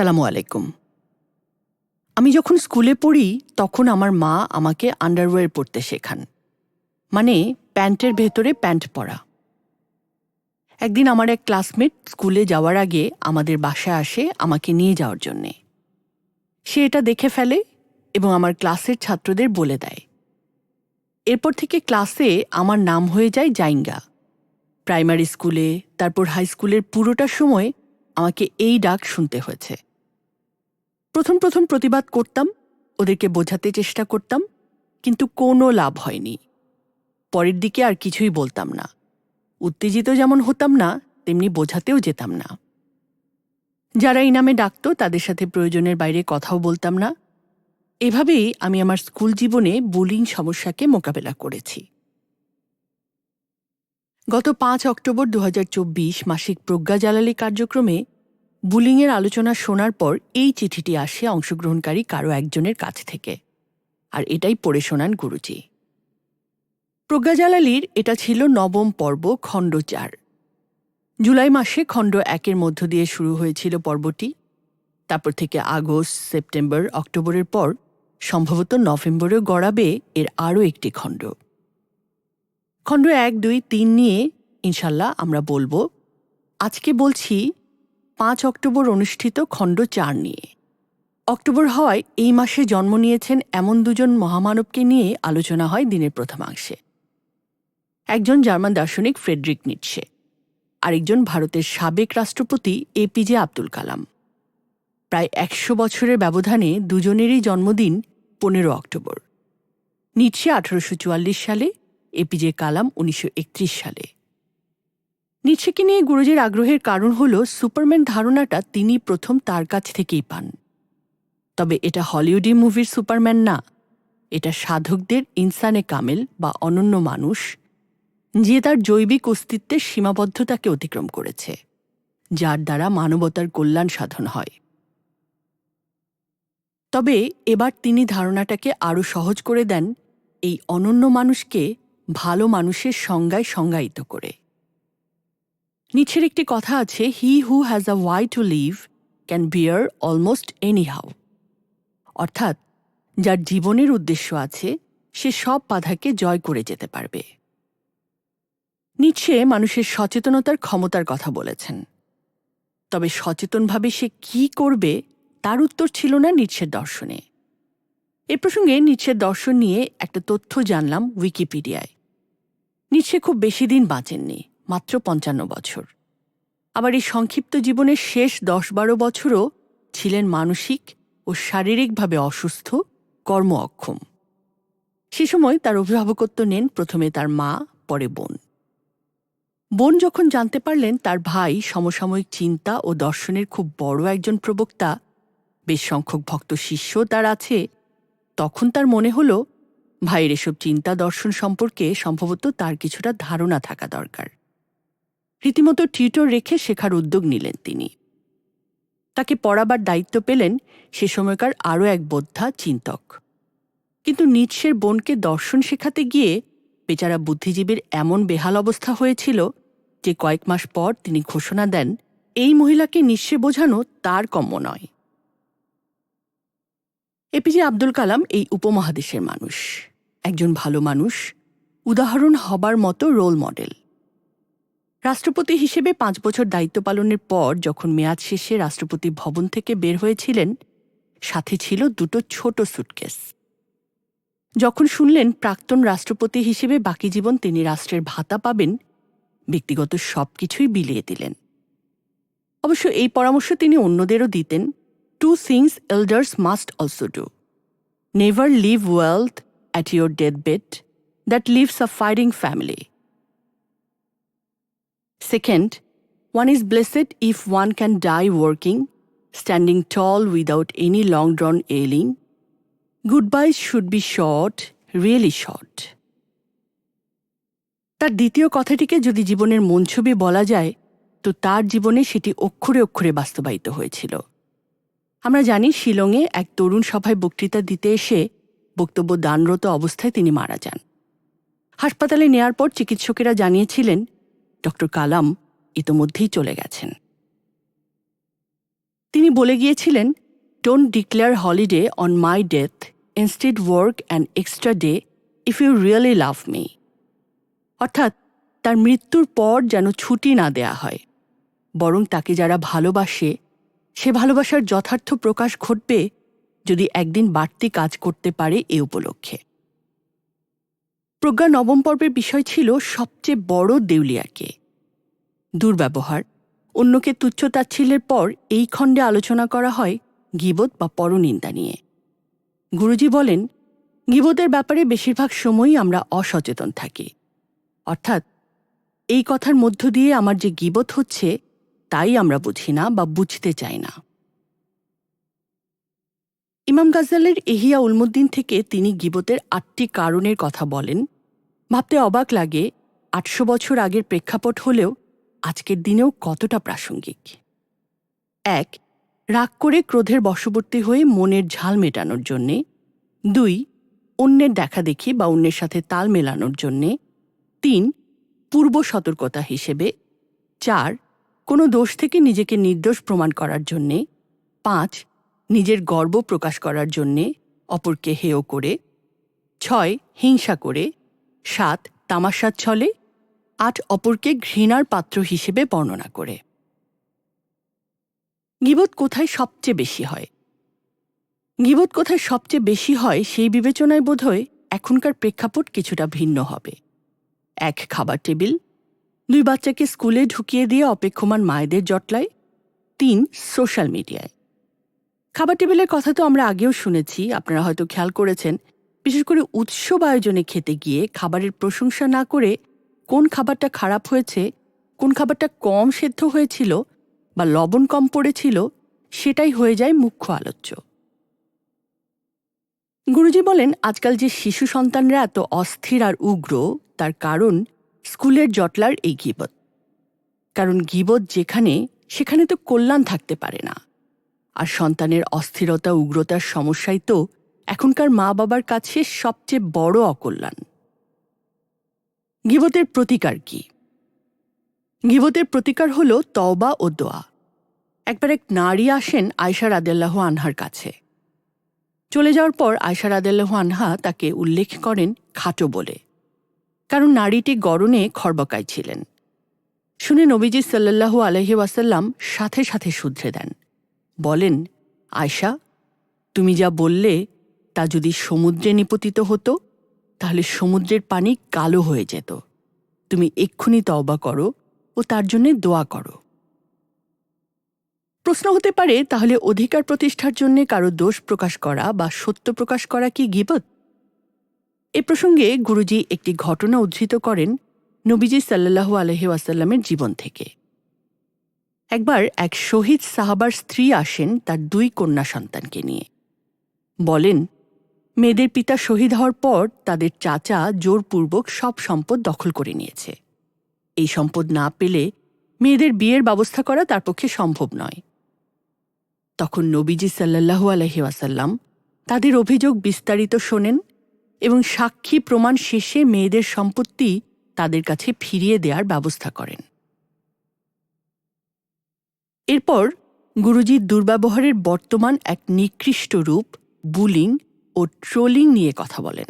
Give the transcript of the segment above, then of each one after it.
আসসালামু আলাইকুম। আমি যখন স্কুলে পড়ি, তখন আমার মা আমাকে আন্ডারওয়্যার পরতে শেখান। মানে প্যান্টের ভেতরে প্যান্ট পরা। একদিন আমার এক ক্লাসমেট স্কুলে যাওয়ার আগে আমাদের বাসায় আসে আমাকে নিয়ে যাওয়ার জন্যে। সে এটা দেখে ফেলে এবং আমার ক্লাসের ছাত্রদের বলে দেয়। এরপর থেকে ক্লাসে আমার নাম হয়ে যায় জাইঙ্গা। প্রাইমারি স্কুলে, তারপর হাই স্কুলের পুরোটা সময় আমাকে এই ডাক শুনতে হয়েছে। প্রথম প্রথম প্রতিবাদ করতাম, ওদেরকে বোঝাতে চেষ্টা করতাম, কিন্তু কোনো লাভ হয়নি। পরের দিকে আর কিছুই বলতাম না। উত্তেজিত যেমন হতাম না, তেমনি বোঝাতেও যেতাম না। যারা এই নামে ডাকত, তাদের সাথে প্রয়োজনের বাইরে কথাও বলতাম না। এভাবেই আমি আমার স্কুল জীবনে বুলিং সমস্যাকে মোকাবেলা করেছি। গত পাঁচ অক্টোবর দু হাজার চব্বিশ মাসিক প্রজ্ঞা জালালি কার্যক্রমে বুলিংয়ের আলোচনা শোনার পর এই চিঠিটি আসে অংশগ্রহণকারী কারও একজনের কাছ থেকে। আর এটাই পড়ে শোনান গুরুজি। প্রজ্ঞা জালালির এটা ছিল নবম পর্ব, খণ্ড চার। জুলাই মাসে খণ্ড একের মধ্য দিয়ে শুরু হয়েছিল পর্বটি। তারপর থেকে আগস্ট, সেপ্টেম্বর, অক্টোবরের পর সম্ভবত নভেম্বরেও গড়াবে এর আরও একটি খণ্ড। খণ্ড এক, দুই, তিন নিয়ে ইনশাল্লাহ আমরা বলব, আজকে বলছি পাঁচ অক্টোবর অনুষ্ঠিত খণ্ড চার নিয়ে। অক্টোবর হয় এই মাসে জন্ম নিয়েছেন এমন দুজন মহামানবকে নিয়ে আলোচনা হয় দিনের প্রথমাংশে। একজন জার্মান দার্শনিক ফ্রেডরিক নিটসে, আরেকজন ভারতের সাবেক রাষ্ট্রপতি এপিজে আব্দুল কালাম। প্রায় একশো বছরের ব্যবধানে দুজনেরই জন্মদিন পনেরো অক্টোবর। নিটসে আঠারোশো সালে এপিজে কালাম উনিশশো একত্রিশ সালে। নিচ্ছেকে নিয়ে গুরুজির আগ্রহের কারণ হল সুপারম্যান ধারণাটা তিনি প্রথম তার কাছ থেকেই পান। তবে এটা হলিউডি মুভির সুপারম্যান না। এটা সাধকদের ইনসানে কামেল বা অনন্য মানুষ, যে তার জৈবিক অস্তিত্বের সীমাবদ্ধতাকে অতিক্রম করেছে, যার দ্বারা মানবতার কল্যাণ সাধন হয়। তবে এবার তিনি ধারণাটাকে আরও সহজ করে দেন, এই অনন্য মানুষকে ভালো মানুষের সংজ্ঞায় সংজ্ঞায়িত করে। নিচের একটি কথা আছে he who has a why to live can bear almost any how অর্থাৎ, যার জীবনের উদ্দেশ্য আছে, সে সব বাধাকে জয় করে যেতে পারবে। নিচ্ছে মানুষের সচেতনতার ক্ষমতার কথা বলেছেন। তবে সচেতনভাবে সে কি করবে, তার উত্তর ছিল না নিচ্ছের দর্শনে। এ প্রসঙ্গে নিচ্ছের দর্শন নিয়ে একটা তথ্য জানলাম উইকিপিডিয়ায়। নিচ্ছে খুব বেশি দিন বাঁচেননি। মাত্র পঞ্চান্ন বছর। আবার এই সংক্ষিপ্ত জীবনের শেষ দশ বারো বছরও ছিলেন মানসিক ও শারীরিকভাবে অসুস্থ কর্ম অক্ষম সে সময় তার অভিভাবকত্ব নেন, প্রথমে তার মা, পরে বোন। বোন যখন জানতে পারলেন তার ভাই সমসাময়িক চিন্তা ও দর্শনের খুব বড় একজন প্রবক্তা, বেশ সংখ্যক ভক্ত শিষ্য তার আছে, তখন তার মনে হল, ভাইয়ের এসব চিন্তা দর্শন সম্পর্কে সম্ভবত তার কিছুটা ধারণা থাকা দরকার। রীতিমতো টিউটর রেখে শেখার উদ্যোগ নিলেন তিনি। তাকে পড়াবার দায়িত্ব পেলেন সে সময়কার আরও এক বোদ্ধা চিন্তক। কিন্তু নিৎসের বোনকে দর্শন শেখাতে গিয়ে বেচারা বুদ্ধিজীবীর এমন বেহাল অবস্থা হয়েছিল যে কয়েক মাস পর তিনি ঘোষণা দেন, এই মহিলাকে নিঃস্বে বোঝানো তার কম্য নয়। এপিজে আব্দুল কালাম এই উপমহাদেশের মানুষ। একজন ভালো মানুষ, উদাহরণ হবার মতো রোল মডেল। রাষ্ট্রপতি হিসেবে পাঁচ বছর দায়িত্ব পালনের পর যখন মেয়াদ শেষে রাষ্ট্রপতি ভবন থেকে বের হয়েছিলেন, সাথে ছিল দুটো ছোট সুটকেস যখন শুনলেন প্রাক্তন রাষ্ট্রপতি হিসেবে বাকি জীবন তিনি রাষ্ট্রের ভাতা পাবেন, ব্যক্তিগত সব কিছুই বিলিয়ে দিলেন। অবশ্য এই পরামর্শ তিনি অন্যদেরও দিতেন two things elders must also do never leave wealth at your death bed that leaves a firing family Second, one is blessed if one can die working, standing tall without any long drawn ailing. Goodbyes should be short, really short. তার দ্বিতীয় কথাটিকে যদি জীবনের মন ছবি বলা যায় তো তার জীবনে সেটি অক্ষরে অক্ষরে বাস্তবায়িত হয়েছিল আমরা জানি শিলংয়ে এক তরুণ সভায় বক্তৃতা দিতে এসে বক্তব্য দানরত অবস্থায় তিনি মারা যান হাসপাতালে নেয়ার পর চিকিৎসকেরা জানিয়েছিলেন ডক্টর কালাম ইতোমধ্যেই চলে গেছেন। তিনি বলে গিয়েছিলেন don't declare holiday on my death instead work and extra day if you really love me অর্থাৎ, তার মৃত্যুর পর যেন ছুটি না দেয়া হয়। বরং তাকে যারা ভালোবাসে, সে ভালোবাসার যথার্থ প্রকাশ ঘটবে যদি একদিন বাড়তি কাজ করতে পারে এ উপলক্ষে। প্রজ্ঞা নবম পর্বের বিষয় ছিল সবচেয়ে বড় দেউলিয়াকে। দুর্ব্যবহার। অন্যকে তুচ্ছতাচ্ছিল্যের পর এই খণ্ডে আলোচনা করা হয় গিবত বা পরনিন্দা নিয়ে। গুরুজি বলেন, গিবতের ব্যাপারে বেশিরভাগ সময়ই আমরা অসচেতন থাকি। অর্থাৎ, এই কথার মধ্য দিয়ে আমার যে গিবত হচ্ছে, তাই আমরা বুঝি না বা বুঝতে চাই না। ইমাম গাজালের এহিয়া উলমুদ্দিন থেকে তিনি গিবতের আটটি কারণের কথা বলেন। ভাবতে অবাক লাগে, আটশো বছর আগের প্রেক্ষাপট হলেও আজকের দিনেও কতটা প্রাসঙ্গিক। এক, রাগ করে ক্রোধের বশবর্তী হয়ে মনের ঝাল মেটানোর জন্যে। দুই, অন্যের দেখা দেখি বা অন্যের সাথে তাল মেলানোর জন্যে। তিন, পূর্ব সতর্কতা হিসেবে। চার, কোনো দোষ থেকে নিজেকে নির্দোষ প্রমাণ করার জন্যে। পাঁচ নিজের গর্ব প্রকাশ করার জন্যে অপরকে হেয় করে, ছয়, হিংসা করে, সাত, তামাশার ছলে, আট, অপরকে ঘৃণার পাত্র হিসেবে বর্ণনা করে। গিবত কোথায় সবচেয়ে বেশি হয়? গিবত কোথায় সবচেয়ে বেশি হয় সেই বিবেচনায় বোধহয় এখনকার প্রেক্ষাপট কিছুটা ভিন্ন হবে। এক খাবার টেবিল, দুই বাচ্চাকে স্কুলে ঢুকিয়ে দিয়ে অপেক্ষমান মায়েদের জটলায়, তিন, সোশ্যাল মিডিয়ায়। খাবার টেবিলের কথা তো আমরা আগেও শুনেছি, আপনারা হয়তো খেয়াল করেছেন। বিশেষ করে উৎসব আয়োজনে খেতে গিয়ে খাবারের প্রশংসা না করে কোন খাবারটা খারাপ হয়েছে, কোন খাবারটা কম সেদ্ধ হয়েছিল বা লবণ কম পড়েছিল, সেটাই হয়ে যায় মুখ্য আলোচ্য। গুরুজি বলেন, আজকাল যে শিশু সন্তানরা এত অস্থির আর উগ্র, তার কারণ স্কুলের জটলার এই গিবত। কারণ গিবত যেখানে, সেখানে তো কল্যাণ থাকতে পারে না। আর সন্তানের অস্থিরতা, উগ্রতার সমস্যাই তো এখনকার মা বাবার কাছে সবচেয়ে বড় অকল্যাণ। গিবতের প্রতিকার কি? গিবতের প্রতিকার হল তওবা ও দোয়া। একবার এক নারী আসেন আয়সা রাদেল্লাহ আনহার কাছে। চলে যাওয়ার পর আয়সা রাদেল্লাহ আনহা তাকে উল্লেখ করেন খাটো বলে। কারণ নারীটি গরনে খর্বকায় ছিলেন। শুনে নবীজি সাল্লাল্লাহু আলহি ওয়াসাল্লাম সাথে সাথে শুধরে দেন। বলেন, আয়শা, তুমি যা বললে তা যদি সমুদ্রে নিপতিত হতো, তাহলে সমুদ্রের পানি কালো হয়ে যেত। তুমি এক্ষুনি তওবা করো ও তার জন্য দোয়া করো। প্রশ্ন হতে পারে, তাহলে অধিকার প্রতিষ্ঠার জন্য কারও দোষ প্রকাশ করা বা সত্য প্রকাশ করা কি গিবত? এ প্রসঙ্গে গুরুজি একটি ঘটনা উদ্ধৃত করেন নবীজি সাল্লাহু আলহি ওয়াসাল্লামের জীবন থেকে। একবার এক শহীদ সাহাবার স্ত্রী আসেন তার দুই কন্যা সন্তানকে নিয়ে। বলেন, মেয়েদের পিতা শহীদ হওয়ার পর তাদের চাচা জোরপূর্বক সব সম্পদ দখল করে নিয়েছে। এই সম্পদ না পেলে মেয়েদের বিয়ের ব্যবস্থা করা তার পক্ষে সম্ভব নয়। তখন নবীজি সাল্লাহু আলহি ওয়াসাল্লাম তাদের অভিযোগ বিস্তারিত শোনেন এবং সাক্ষী প্রমাণ শেষে মেয়েদের সম্পত্তি তাদের কাছে ফিরিয়ে দেওয়ার ব্যবস্থা করেন। এরপর গুরুজির দুর্ব্যবহারের বর্তমান এক নিকৃষ্ট রূপ, বুলিং ও ট্রোলিং নিয়ে কথা বলেন।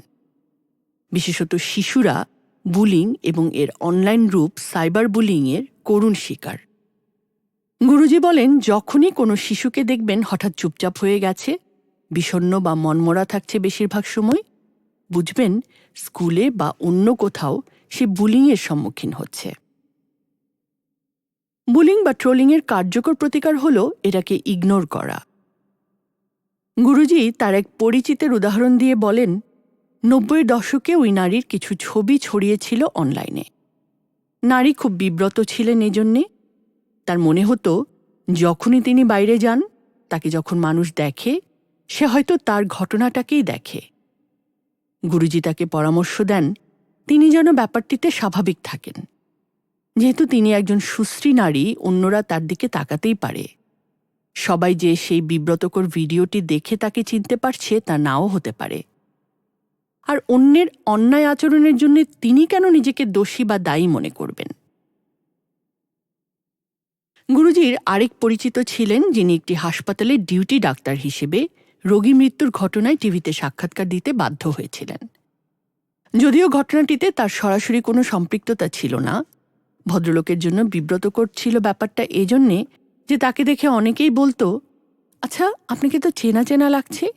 বিশেষত শিশুরা বুলিং এবং এর অনলাইন রূপ সাইবার বুলিংয়ের করুণ শিকার। গুরুজি বলেন, যখনই কোনো শিশুকে দেখবেন হঠাৎ চুপচাপ হয়ে গেছে বিষণ্ন বা মনমরা থাকছে বেশিরভাগ সময়, বুঝবেন স্কুলে বা অন্য কোথাও সে বুলিংয়ের সম্মুখীন হচ্ছে। বুলিং বা ট্রোলিংয়ের কার্যকর প্রতিকার হল এটাকে ইগনোর করা। গুরুজি তার এক পরিচিতের উদাহরণ দিয়ে বলেন, নব্বই দশকে ওই নারীর কিছু ছবি ছড়িয়েছিল অনলাইনে। নারী খুব বিব্রত ছিলেন এজন্যে। তার মনে হতো, যখনই তিনি বাইরে যান, তাকে যখন মানুষ দেখে, সে হয়তো তার ঘটনাটাকেই দেখে। গুরুজি তাকে পরামর্শ দেন, তিনি যেন ব্যাপারটিতে স্বাভাবিক থাকেন। যেহেতু তিনি একজন সুশ্রী নারী, অন্যরা তার দিকে তাকাতেই পারে। সবাই যে সেই বিব্রতকর ভিডিওটি দেখে তাকে চিনতে পারছে, তা নাও হতে পারে। আর অন্যের অন্যায় আচরণের জন্য তিনি কেন নিজেকে দোষী বা দায়ী মনে করবেন? গুরুজির আরেক পরিচিত ছিলেন, যিনি একটি হাসপাতালে ডিউটি ডাক্তার হিসেবে রোগী মৃত্যুর ঘটনায় টিভিতে সাক্ষাৎকার দিতে বাধ্য হয়েছিলেন। যদিও ঘটনাটিতে তার সরাসরি কোনো সম্পৃক্ততা ছিল না ভদ্রলোকের জন্য বিব্রতকর ছিল ব্যাপারটা এজন্যে যে তাকে দেখে অনেকেই বলতো আচ্ছা আপনাকে তো চেনা চেনা লাগছে।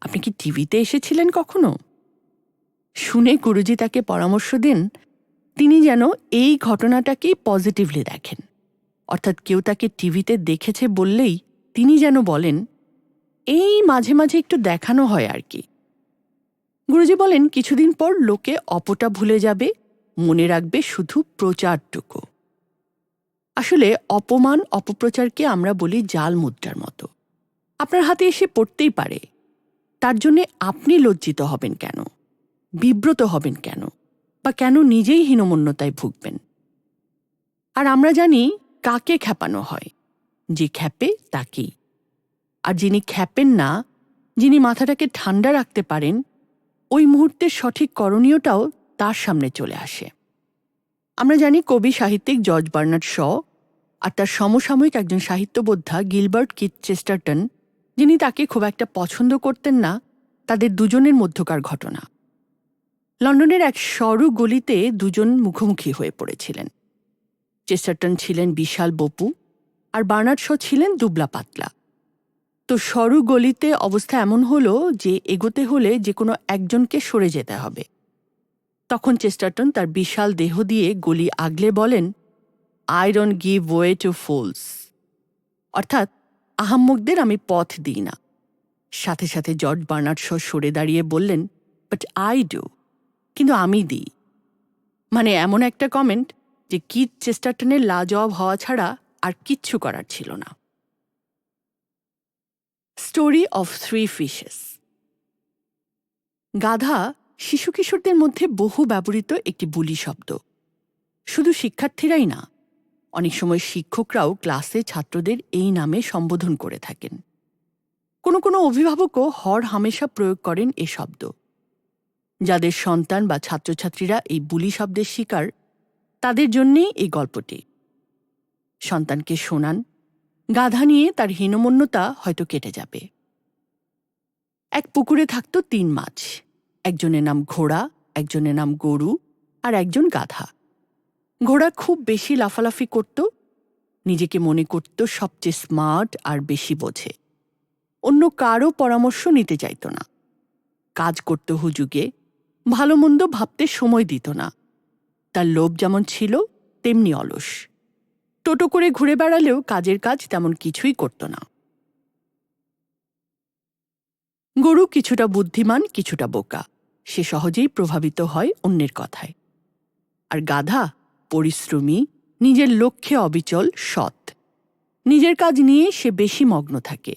আপনি কি টিভিতে এসেছিলেন কখনো? শুনে গুরুজি তাকে পরামর্শ দেন, তিনি যেন এই ঘটনাটাকেই পজিটিভলি দেখেন। অর্থাৎ কেউ তাকে টিভিতে দেখেছে বললেই তিনি যেন বলেন, এই মাঝে মাঝে একটু দেখানো হয় আর কি। গুরুজি বলেন, কিছুদিন পর লোকে অপটা ভুলে যাবে মনে রাখবে শুধু প্রচারটুকু। আসলে অপমান, অপপ্রচারকে আমরা বলি জাল মুদ্রার মতো। আপনার হাতে এসে পড়তেই পারে। তার জন্যে আপনি লজ্জিত হবেন কেন? বিব্রত হবেন কেন? বা কেন নিজেই হীনমন্যতায় ভুগবেন? আর আমরা জানি কাকে খ্যাপানো হয়। যে খ্যাপে তাকেই আর যিনি খ্যাপেন না, যিনি মাথাটাকে ঠান্ডা রাখতে পারেন, ওই মুহূর্তের সঠিক করণীয়টাও তার সামনে চলে আসে। আমরা জানি কবি সাহিত্যিক জর্জ বার্নার্ড শ আর তার সমসাময়িক একজন সাহিত্যবোদ্ধা গিলবার্ট কিট চেস্টারটন, যিনি তাকে খুব একটা পছন্দ করতেন না, তাদের দুজনের মধ্যকার ঘটনা। লন্ডনের এক সরু গলিতে দুজন মুখোমুখি হয়ে পড়েছিলেন। চেস্টারটন ছিলেন বিশাল বপু আর বার্নার্ড শ ছিলেন দুবলা পাতলা। তো সরু গলিতে অবস্থা এমন হলো যে এগোতে হলে যে কোনো একজনকে সরে যেতে হবে। তখন চেস্টারটন তার বিশাল দেহ দিয়ে গলি আগলে বলেন don't give way to fools অর্থাৎ আহাম্মকদের আমি পথ দিই না। সাথে সাথে জর্জ বার্নার্ড শ সরে দাঁড়িয়ে বললেন বাট আই ডু কিন্তু আমি দিই। মানে এমন একটা কমেন্ট যে কিট চেস্টারটনের লাজবাব হওয়া ছাড়া আর কিচ্ছু করার ছিল না। স্টোরি অফ থ্রি ফিশেস গাধা শিশু কিশোরদের মধ্যে বহু ব্যবহৃত একটি বুলি শব্দ। শুধু শিক্ষার্থীরাই না, অনেক সময় শিক্ষকরাও ক্লাসে ছাত্রদের এই নামে সম্বোধন করে থাকেন। কোনো কোনো অভিভাবকও হর হামেশা প্রয়োগ করেন এ শব্দ। যাদের সন্তান বা ছাত্রছাত্রীরা এই বুলি শব্দের শিকার, তাদের জন্যেই এই গল্পটি। সন্তানকে শোনান, গাধা নিয়ে তার হীনমন্যতা হয়তো কেটে যাবে। এক পুকুরে থাকত তিন মাছ। একজনের নাম ঘোড়া, একজনের নাম গরু আর একজন গাধা। ঘোড়া খুব বেশি লাফালাফি করত, নিজেকে মনে করত সবচেয়ে স্মার্ট আর বেশি বোঝে। অন্য কারও পরামর্শ নিতে চাইত না। কাজ করত হুজুগে, ভালো মন্দ ভাবতে সময় দিত না। তার লোভ যেমন ছিল, তেমনি অলস। টোটো করে ঘুরে বেড়ালেও কাজের কাজ তেমন কিছুই করত না। গরু কিছুটা বুদ্ধিমান, কিছুটা বোকা। সে সহজেই প্রভাবিত হয় অন্যের কথায়। আর গাধা, পরিশ্রমী, নিজের লক্ষ্যে অবিচল, সৎ। নিজের কাজ নিয়ে সে বেশি মগ্ন থাকে।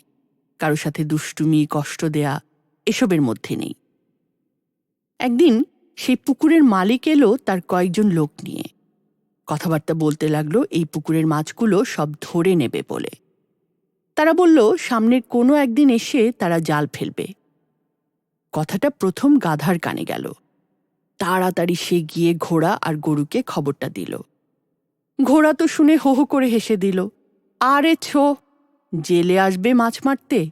কারও সাথে দুষ্টুমি, কষ্ট দেয়া এসবের মধ্যে নেই। একদিন সেই পুকুরের মালিক এলো তার কয়েকজন লোক নিয়ে। কথাবার্তা বলতে লাগল, এই পুকুরের মাছগুলো সব ধরে নেবে বলে। তারা বলল, সামনের কোনো একদিন এসে তারা জাল ফেলবে। কথাটা প্রথম গাধার কানে গেল। তাড়াতাড়ি সে গিয়ে ঘোড়া আর গরুকে খবরটা দিল। ঘোড়া তো শুনে হো হো করে হেসে দিল, আরে ছো, জেলে আসবে মাছ মারতে?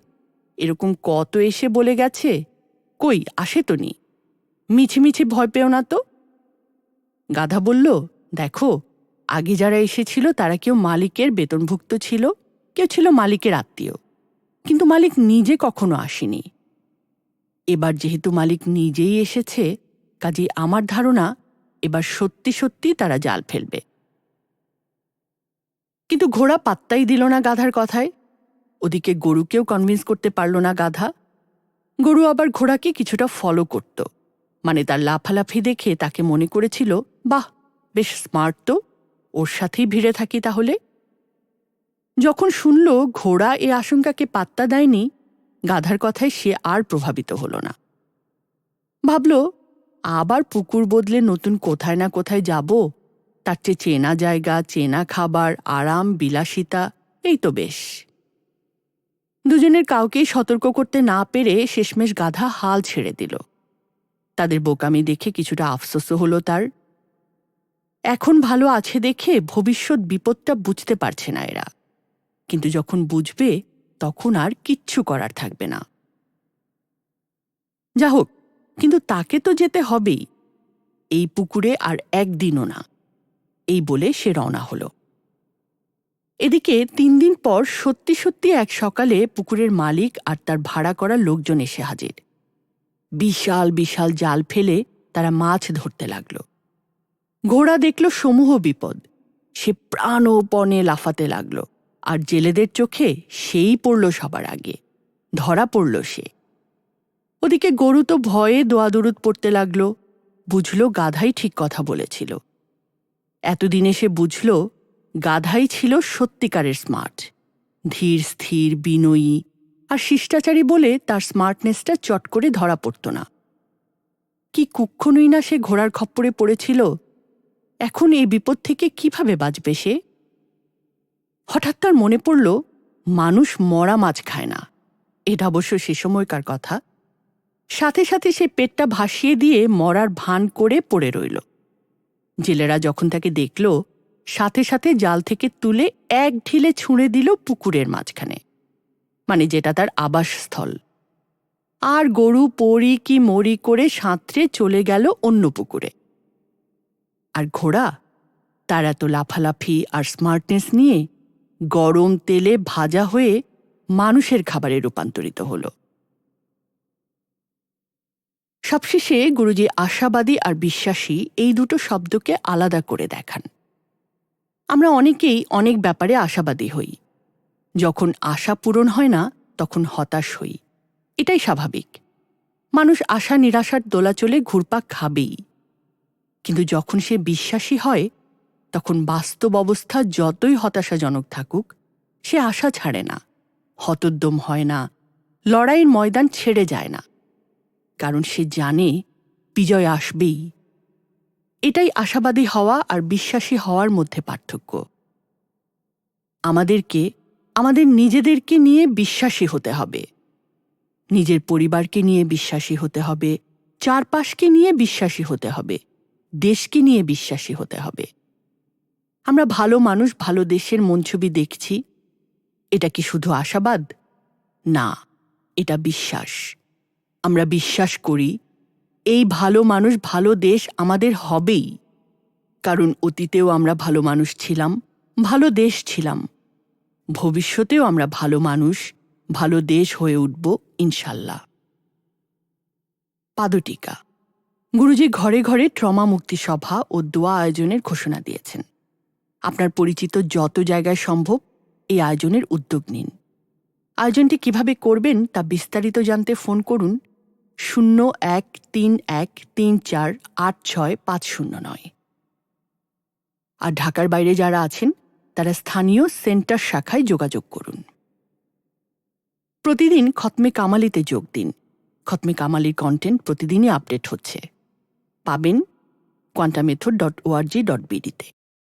এরকম কত এসে বলে গেছে? কই, আসে তো নি। মিছিমিছি ভয় পেও না তো? গাধা বলল, দেখো, আগে যারা এসেছিল তারা কেউ মালিকের বেতনভুক্ত ছিল? কেউ ছিল মালিকের আত্মীয়। কিন্তু মালিক নিজে কখনো আসেনি। এবার যেহেতু মালিক নিজেই এসেছে, কাজেই আমার ধারণা এবার সত্যি সত্যি তারা জাল ফেলবে। কিন্তু ঘোড়া পাত্তাই দিল না গাধার কথায়। ওদিকে গরুকেও কনভিন্স করতে পারল না গাধা। গরু আবার ঘোড়াকে কিছুটা ফলো করত। মানে তার লাফালাফি দেখে তাকে মনে করেছিল, বাহ, বেশ স্মার্ট তো। ওর সাথেই ভিড়ে থাকি তাহলে। যখন শুনল ঘোড়া এ আশঙ্কাকে পাত্তা দেয়নি, গাধার কথায় সে আর প্রভাবিত হল না। ভাবল, আবার পুকুর বদলে নতুন কোথায় না কোথায় যাব? তার চেয়ে চেনা জায়গা, চেনা খাবার, আরাম, বিলাসিতা, এই তো বেশ। দুজনের কাউকেই সতর্ক করতে না পেরে শেষমেশ গাধা হাল ছেড়ে দিল। তাদের বোকামি দেখে কিছুটা আফসোসও হলো তার। এখন ভালো আছে দেখে ভবিষ্যৎ বিপদটা বুঝতে পারছে না এরা। কিন্তু যখন বুঝবে, তখন আর কিচ্ছু করার থাকবে না। যা হোক কিন্তু তাকে তো যেতে হবেই। এই পুকুরে আর একদিনও না। এই বলে সে রওনা হল। এদিকে তিন দিন পর সত্যি সত্যি এক সকালে পুকুরের মালিক আর তার ভাড়া করা লোকজন এসে হাজির। বিশাল বিশাল জাল ফেলে তারা মাছ ধরতে লাগল। ঘোড়া দেখল সমূহ বিপদ। সে প্রাণপণে লাফাতে লাগল। আর জেলেদের চোখে সেই পড়ল সবার আগে, ধরা পড়ল সে। ওদিকে গরু তো ভয়ে দোয়াদুরুদ পড়তে লাগল, বুঝল গাধাই ঠিক কথা বলেছিল। এতদিনে সে বুঝল গাধাই ছিল সত্যিকারের স্মার্ট। ধীর, স্থির, বিনয়ী আর শিষ্টাচারী বলে তার স্মার্টনেসটা চট করে ধরা পড়ত না। কি কুক্ষণই না সে ঘোড়ার খপ্পরে পড়েছিল, এখন এই বিপদ থেকে কীভাবে বাঁচবে সে? হঠাৎ তার মনে পড়ল, মানুষ মরা মাছ খায় না। এটা অবশ্য সে সময়কার কথা। সাথে সাথে সে পেটটা ভাসিয়ে দিয়ে মরার ভান করে পড়ে রইল। জেলেরা যখন তাকে দেখল, সাথে সাথে জাল থেকে তুলে এক ঢিলে ছুঁড়ে দিল পুকুরের মাঝখানে। মানে যেটা তার আবাসস্থল। আর গরু পড়ি কি মরি করে সাঁতরে চলে গেল অন্য পুকুরে। আর ঘোড়া, তার এত লাফালাফি আর স্মার্টনেস নিয়ে গরম তেলে ভাজা হয়ে মানুষের খাবারে রূপান্তরিত হল। সবশেষে গুরুজি আশাবাদী আর বিশ্বাসী এই দুটো শব্দকে আলাদা করে দেখান। আমরা অনেকেই অনেক ব্যাপারে আশাবাদী হই। যখন আশা পূরণ হয় না, তখন হতাশ হই। এটাই স্বাভাবিক। মানুষ আশা নিরাশার দোলাচলে ঘুরপাক খাবেই। কিন্তু যখন সে বিশ্বাসী হয় তখন বাস্তব অবস্থা যতই হতাশাজনক থাকুক, সে আশা ছাড়ে না, হতোদ্যম হয় না, লড়াইয়ের ময়দান ছেড়ে যায় না। কারণ সে জানে বিজয় আসবেই। এটাই আশাবাদী হওয়া আর বিশ্বাসী হওয়ার মধ্যে পার্থক্য। আমাদেরকে, আমাদের নিজেদেরকে নিয়ে বিশ্বাসী হতে হবে। নিজের পরিবারকে নিয়ে বিশ্বাসী হতে হবে, চারপাশকে নিয়ে বিশ্বাসী হতে হবে, দেশকে নিয়ে বিশ্বাসী হতে হবে। আমরা ভালো মানুষ ভালো দেশের মন দেখছি। এটা কি শুধু আশাবাদ? না, এটা বিশ্বাস। আমরা বিশ্বাস করি, এই ভালো মানুষ ভালো দেশ আমাদের হবেই। কারণ অতীতেও আমরা ভালো মানুষ ছিলাম, ভালো দেশ ছিলাম। ভবিষ্যতেও আমরা ভালো মানুষ, ভালো দেশ হয়ে উঠব, ইনশাল্লাহ। পাদটিকা। গুরুজি ঘরে ঘরে ট্রমা মুক্তি সভা ও দোয়া আয়োজনের ঘোষণা দিয়েছেন। আপনার পরিচিত যত জায়গায় সম্ভব এই আয়োজনের উদ্যোগ নিন। আয়োজনটি কীভাবে করবেন তা বিস্তারিত জানতে ফোন করুন শূন্য এক তিন এক তিন চার আট ছয় পাঁচ শূন্য নয়। আর ঢাকার বাইরে যারা আছেন, তারা স্থানীয় সেন্টার শাখায় যোগাযোগ করুন। প্রতিদিন খতমে কামালিতে যোগ দিন। খতমে কামালির কন্টেন্ট প্রতিদিনই আপডেট হচ্ছে। পাবেন Quantum Method dot O R G dot বিডিতে